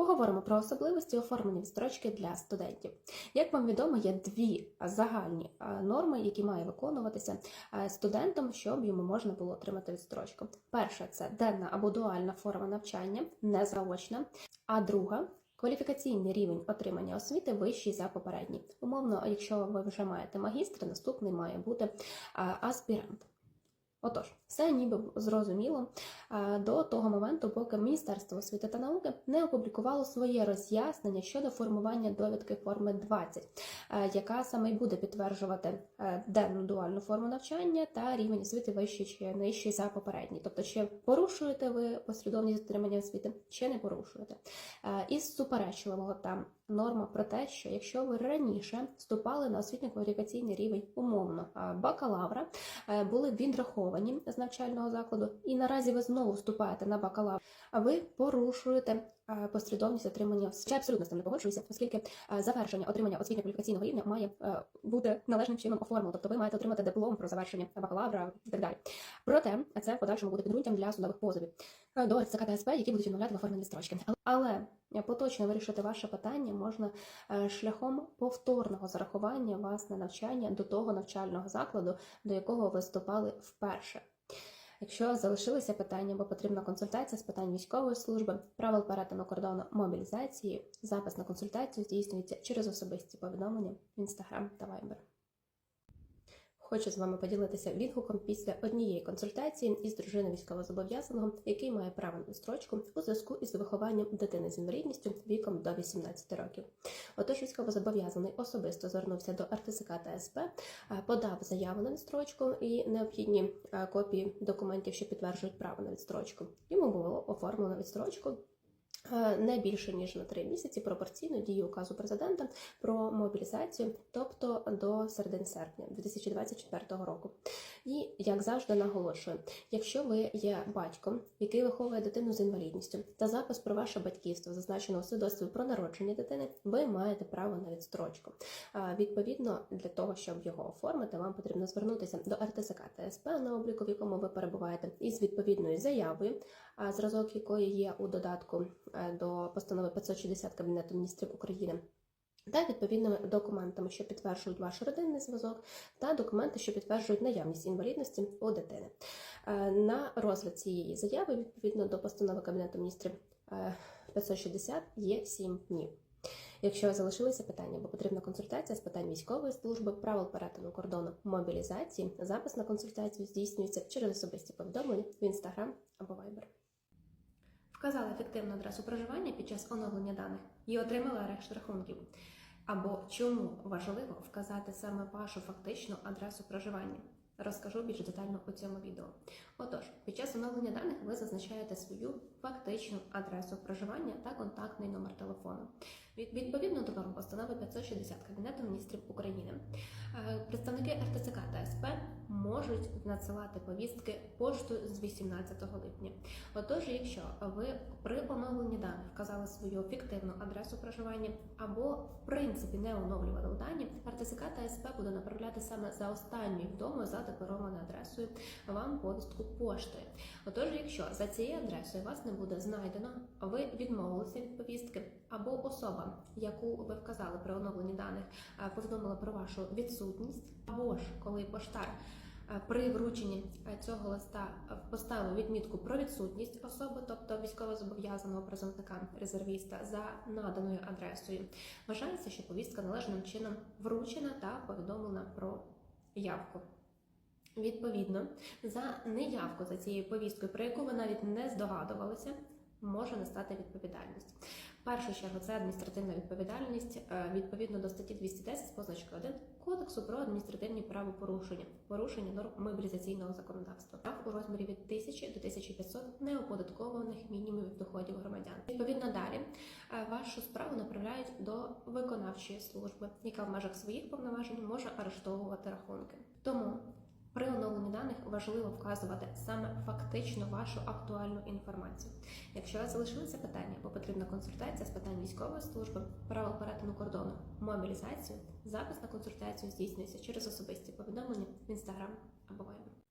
Поговоримо про особливості оформлення відстрочки для студентів. Як вам відомо, є дві загальні е, норми, які має виконуватися е, студентом, щоб йому можна було отримати відстрочку. Перша це денна або дуальна форма навчання, не заочна, а друга. Кваліфікаційний рівень отримання освіти вищий за попередній. Умовно, якщо ви вже маєте магістр, наступний має бути е, аспірант. Отож, все ніби зрозуміло е, до того моменту, поки Міністерство освіти та науки не опублікувало своє роз'яснення щодо формування довідки форми 20, е, яка саме й буде підтверджувати е, денну дуальну форму навчання та рівень освіти вищий чи нижчий за попередній. Тобто, чи порушуєте ви послідовність отримання освіти, чи не порушуєте. Із суперечливого там норма про те, що якщо ви раніше вступали на освітньо-кваліфікаційний рівень умовно бакалавра, були відраховані з навчального закладу, і наразі ви знову вступаєте на бакалавр, ви порушуєте послідовність отримання. Я абсолютно з цим не погоджуюся, оскільки завершення отримання освітньо-кваліфікаційного рівня має бути належним чином оформлено, тобто ви маєте отримати диплом про завершення бакалавра і так далі. Проте це в подальшому буде підґрунтям для судових позовів до РЦК та які будуть відмовляти в оформленні строчки. Але поточно вирішити ваше питання можна шляхом повторного зарахування вас на навчання до того навчального закладу, до якого ви вступали вперше. Якщо залишилися питання або потрібна консультація з питань військової служби, правил перетину кордону мобілізації, запис на консультацію здійснюється через особисті повідомлення в Instagram та Viber. Хочу з вами поділитися відгуком після однієї консультації із дружиною військовозобов'язаного, який має право на строчку у зв'язку із вихованням дитини з інвалідністю віком до 18 років. Отож, військовозобов'язаний особисто звернувся до РТСК та СП, подав заяву на відстрочку і необхідні копії документів, що підтверджують право на відстрочку. Йому було оформлено відстрочку. Не більше ніж на три місяці пропорційно дії указу президента про мобілізацію, тобто до середини серпня 2024 року. І як завжди наголошую, якщо ви є батьком, який виховує дитину з інвалідністю, та запис про ваше батьківство зазначено у свідоцтві про народження дитини, ви маєте право на відстрочку. Відповідно, для того, щоб його оформити, вам потрібно звернутися до РТСК та СП, на обліку, в якому ви перебуваєте, із відповідною заявою, зразок якої є у додатку до постанови 560 Кабінету міністрів України. Та відповідними документами, що підтверджують ваш родинний зв'язок, та документи, що підтверджують наявність інвалідності у дитини. На розгляд цієї заяви, відповідно до постанови Кабінету міністрів 560, є 7 днів. Якщо залишилися питання або потрібна консультація з питань військової служби, правил перетину кордону мобілізації, запис на консультацію здійснюється через особисті повідомлення в Instagram або Viber. Вказали ефективну адресу проживання під час оновлення даних і отримали арешт рахунків. Або чому важливо вказати саме вашу фактичну адресу проживання? Розкажу більш детально у цьому відео. Отож, під час оновлення даних ви зазначаєте свою фактичну адресу проживання та контактний номер телефону. Відповідно до норм постанови 560 Кабінету міністрів України, надсилати повістки поштою з 18 липня. Отож, якщо ви при оновленні даних вказали свою фіктивну адресу проживання або в принципі не оновлювали дані, РТЦК та СП буде направляти саме за останньою вдома за декларованою адресою вам повістку поштою. Отож, якщо за цією адресою вас не буде знайдено, ви відмовилися від повістки або особа яку ви вказали при оновленні даних, повідомила про вашу відсутність, або ж коли поштар при врученні цього листа поставив відмітку про відсутність особи, тобто військовозобов'язаного призовника резервіста за наданою адресою, вважається, що повістка належним чином вручена та повідомлена про явку. Відповідно, за неявку за цією повісткою, про яку ви навіть не здогадувалися, може настати відповідальність. В першу чергу це адміністративна відповідальність е, відповідно до статті 210 з позначкою 1 Кодексу про адміністративні правопорушення, порушення норм мобілізаційного законодавства у розмірі від 1000 до 1500 неоподаткованих мінімумів доходів громадян. Відповідно далі е, вашу справу направляють до виконавчої служби, яка в межах своїх повноважень може арештовувати рахунки. Тому при оновленні даних важливо вказувати саме фактично вашу актуальну інформацію. Якщо у вас залишилися питання бо потрібна консультація з питань військової служби, правил перетину кордону, мобілізацію, запис на консультацію здійснюється через особисті повідомлення в Instagram або Viber.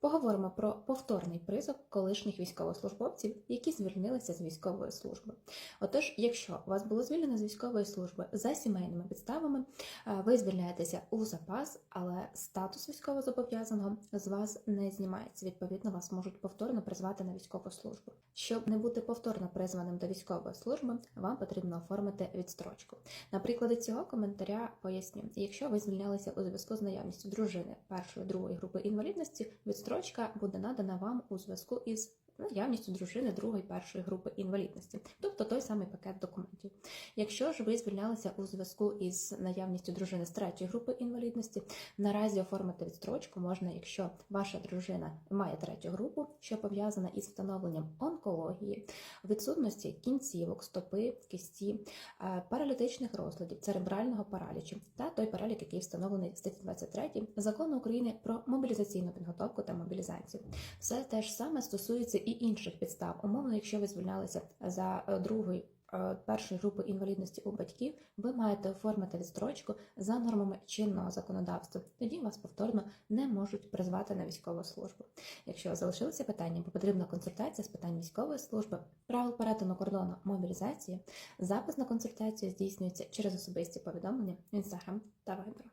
Поговоримо про повторний призов колишніх військовослужбовців, які звільнилися з військової служби. Отож, якщо вас було звільнено з військової служби за сімейними підставами, е, ви звільняєтеся у запас, але статус військовозобов'язаного з вас не знімається. Відповідно, вас можуть повторно призвати на військову службу. Щоб не бути повторно призваним до військової служби, вам потрібно оформити відстрочку. На прикладі цього коментаря поясню, якщо ви звільнялися у зв'язку з наявністю дружини першої другої групи інвалідності, відстрочка буде надана вам у зв'язку із наявністю дружини другої першої групи інвалідності, тобто той самий пакет документів. Якщо ж ви звільнялися у зв'язку із наявністю дружини з третьої групи інвалідності, наразі оформити відстрочку можна, якщо ваша дружина має третю групу, що пов'язана із встановленням онкології, відсутності кінцівок, стопи, кисті, е, паралітичних розладів, церебрального паралічу та той перелік, який встановлений в статті 23 закону України про мобілізаційну підготовку та мобілізацію. Все те ж саме стосується і інших підстав. Умовно, якщо ви звільнялися за е, другої е, першої групи інвалідності у батьків, ви маєте оформити відстрочку за нормами чинного законодавства. Тоді вас повторно не можуть призвати на військову службу. Якщо залишилися питання, бо потрібна консультація з питань військової служби, правил перетину кордону мобілізації, запис на консультацію здійснюється через особисті повідомлення в Instagram та Viber.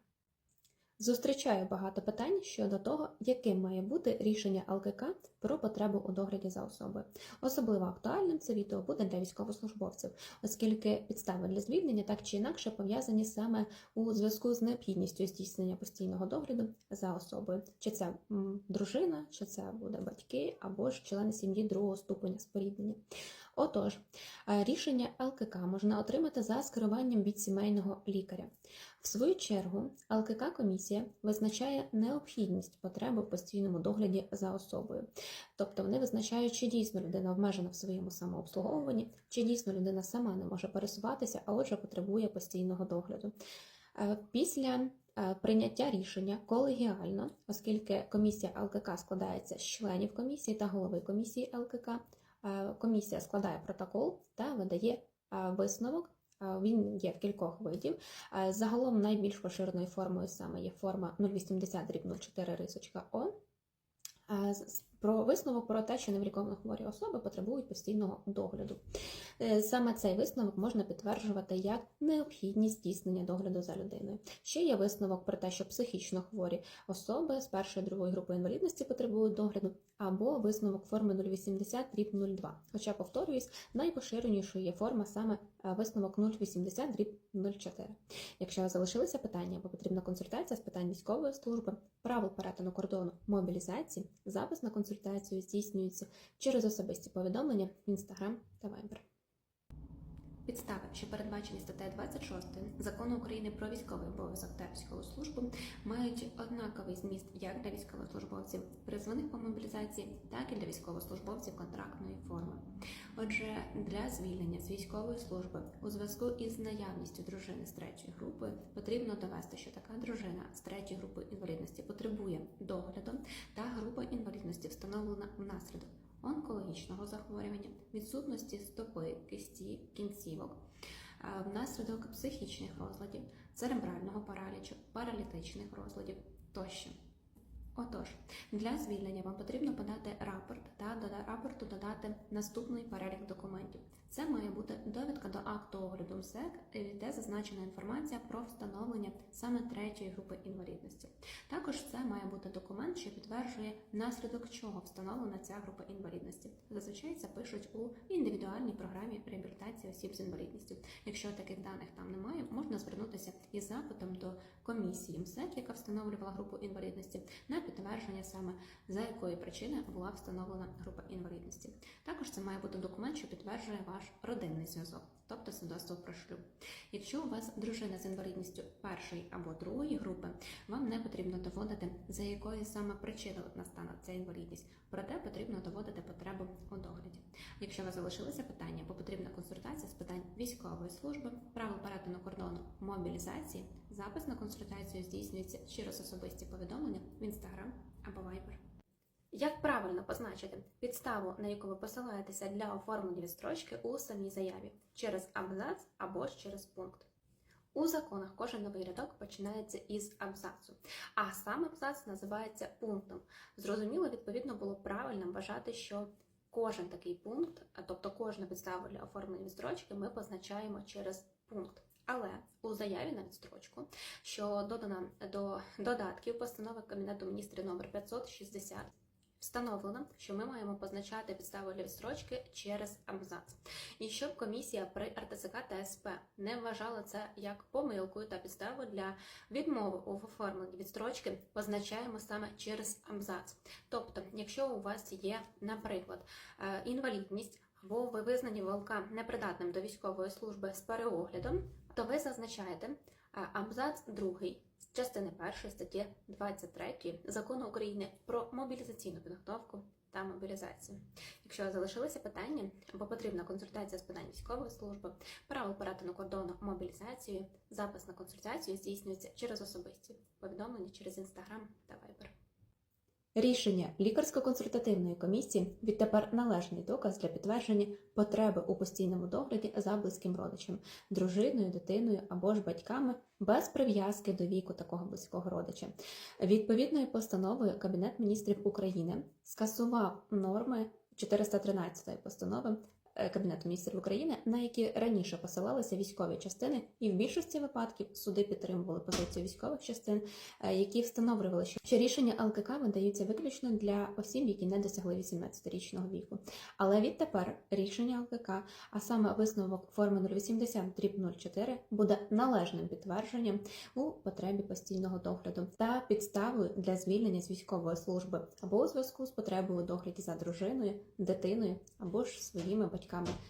Зустрічаю багато питань щодо того, яким має бути рішення ЛКК про потребу у догляді за особою. Особливо актуальним це відео буде для військовослужбовців, оскільки підстави для звільнення так чи інакше пов'язані саме у зв'язку з необхідністю здійснення постійного догляду за особою. Чи це дружина, чи це буде батьки, або ж члени сім'ї другого ступеня споріднення. Отож, е, рішення ЛКК можна отримати за скеруванням від сімейного лікаря. В свою чергу, ЛКК комісія визначає необхідність потреби в постійному догляді за особою. Тобто вони визначають, чи дійсно людина обмежена в своєму самообслуговуванні, чи дійсно людина сама не може пересуватися, а отже потребує постійного догляду. Е, Після е, прийняття рішення колегіально, оскільки комісія ЛКК складається з членів комісії та голови комісії ЛКК, комісія складає протокол та видає е, висновок. Е, Він є в кількох видів. Е, Загалом найбільш поширеною формою саме є форма 080 04 рисочка О. Про висновок про те, що невліковано хворі особи потребують постійного догляду. Е, Саме цей висновок можна підтверджувати як необхідність здійснення догляду за людиною. Ще є висновок про те, що психічно хворі особи з першої другої групи інвалідності потребують догляду, або висновок форми 080 02. Хоча, повторююсь, найпоширенішою є форма саме е, висновок 080 04. Якщо залишилися питання або потрібна консультація з питань військової служби, правил перетину кордону мобілізації, запис на консультацію здійснюється через особисті повідомлення в Instagram та Viber. Підстави, що передбачені статтею 26 закону України про військовий обов'язок та військову службу, мають однаковий зміст як для військовослужбовців, призваних по мобілізації, так і для військовослужбовців контрактної форми. Отже, для звільнення з військової служби у зв'язку із наявністю дружини з третьої групи потрібно довести, що така дружина з третьої групи інвалідності потребує догляду, та група інвалідності встановлена внаслідок онкологічного захворювання, відсутності стопи, кисті, кінцівок, е, внаслідок психічних розладів, церебрального паралічу, паралітичних розладів тощо. Отож, для звільнення вам потрібно подати рапорт та до рапорту додати наступний перелік документів. Це має бути довідка до акту огляду МСЕК, де зазначена інформація про встановлення саме третьої групи інвалідності. Також це має бути документ, що підтверджує наслідок чого встановлена ця група інвалідності. Зазвичай це пишуть у індивідуальній програмі реабілітації осіб з інвалідністю. Якщо таких даних там немає, можна звернутися із запитом до комісії МСЕК, яка встановлювала групу інвалідності, на підтвердження саме за якої причини була встановлена група інвалідності. Також це має бути документ, що підтверджує ваш родинний зв'язок, тобто свідоцтво про шлюб. Якщо у вас дружина з інвалідністю першої або другої групи, вам не потрібно доводити, за якої саме причини настане ця інвалідність, проте потрібно доводити потребу у догляді. Якщо у вас залишилися питання або потрібна консультація з питань військової служби, правил перетину кордону мобілізації, запис на консультацію здійснюється через особисті повідомлення в Instagram або Viber. Як правильно позначити підставу, на яку ви посилаєтеся для оформлення відстрочки у самій заяві через абзац або ж через пункт? У законах кожен новий рядок починається із абзацу, а сам абзац називається пунктом. Зрозуміло, відповідно було правильно вважати, що кожен такий пункт, тобто кожну підставу для оформлення відстрочки, ми позначаємо через пункт. Але у заяві на відстрочку, що додана до додатків постанови Кабінету міністрів номер 560, встановлено, що ми маємо позначати підставу для відстрочки через абзац. І щоб комісія при РТЦК та СП не вважала це як помилкою та підставу для відмови у оформленні відстрочки, позначаємо саме через абзац. Тобто, якщо у вас є, наприклад, е, інвалідність. Або ви визнані ВЛК непридатним до військової служби з переоглядом, то ви зазначаєте е, абзац 2 з частини 1 статті 23 закону України про мобілізаційну підготовку та мобілізацію. Якщо залишилися питання або потрібна консультація з питань військової служби, правил перетину кордону мобілізацію, запис на консультацію здійснюється через особисті повідомлення через інстаграм та вайбер. Рішення лікарсько-консультативної комісії відтепер належний доказ для підтвердження потреби у постійному догляді за близьким родичем, дружиною, дитиною або ж батьками без прив'язки до віку такого близького родича. Відповідною постановою Кабінет міністрів України скасував норми 413 постанови Кабінету міністрів України, на які раніше посилалися військові частини, і в більшості випадків суди підтримували позицію військових частин, е, які встановлювали, що рішення ЛКК видаються виключно для осіб, які не досягли 18-річного віку. Але відтепер рішення ЛКК, а саме висновок форми 080 04 буде належним підтвердженням у потребі постійного догляду та підставою для звільнення з військової служби або у зв'язку з потребою догляді за дружиною, дитиною або ж своїми батьками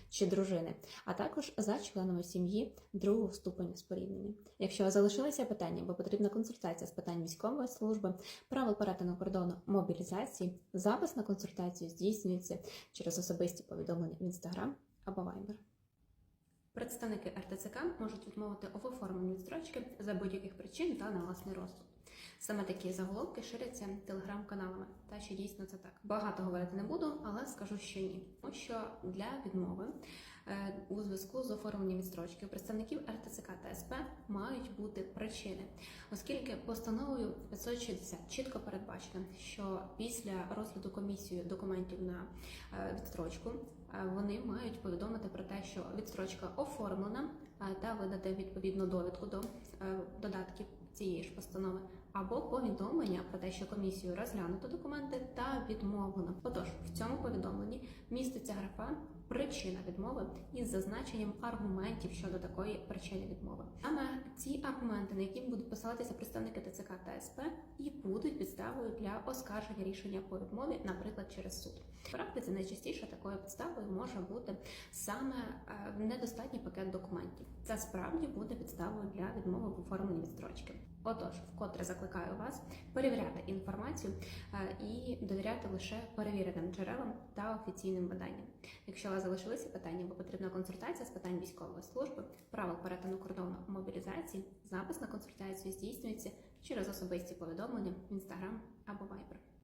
чи дружини, а також за членами сім'ї другого ступеню споріднення. Якщо залишилися питання або потрібна консультація з питань військової служби, правил перетину кордону мобілізації, запис на консультацію здійснюється через особисті повідомлення в інстаграм або вайбер. Представники РТЦК можуть відмовити у оформленні відстрочки за будь-яких причин та на власний розсуд. Саме такі заголовки ширяться телеграм-каналами, що дійсно це так. Багато говорити не буду, але скажу, що ні. Тому що для відмови е, у зв'язку з оформленням відстрочки представників РТЦК та СП мають бути причини, оскільки постановою 560 чітко передбачено, що після розгляду комісією документів на е, відстрочку е, вони мають повідомити про те, що відстрочка оформлена та видати відповідну довідку до додатків цієї ж постанови, або повідомлення про те, що комісію розглянуто документи та відмовлено. Отож, в цьому повідомленні міститься графа причина відмови із зазначенням аргументів щодо такої причини відмови. Саме ці аргументи, на які будуть посилатися представники ТЦК та СП, і будуть підставою для оскарження рішення по відмові, наприклад, через суд. В практиці найчастіше такою підставою може бути саме е, недостатній пакет документів. Це справді буде підставою для відмови в оформленні відстрочки. Отож, вкотре закликаю вас перевіряти інформацію е, і довіряти лише перевіреним джерелам та офіційним виданням. Якщо у вас залишилися питання, або потрібна консультація з питань військової служби, правил перетину кордону мобілізації, запис на консультацію здійснюється через особисті повідомлення в інстаграм або вайбер.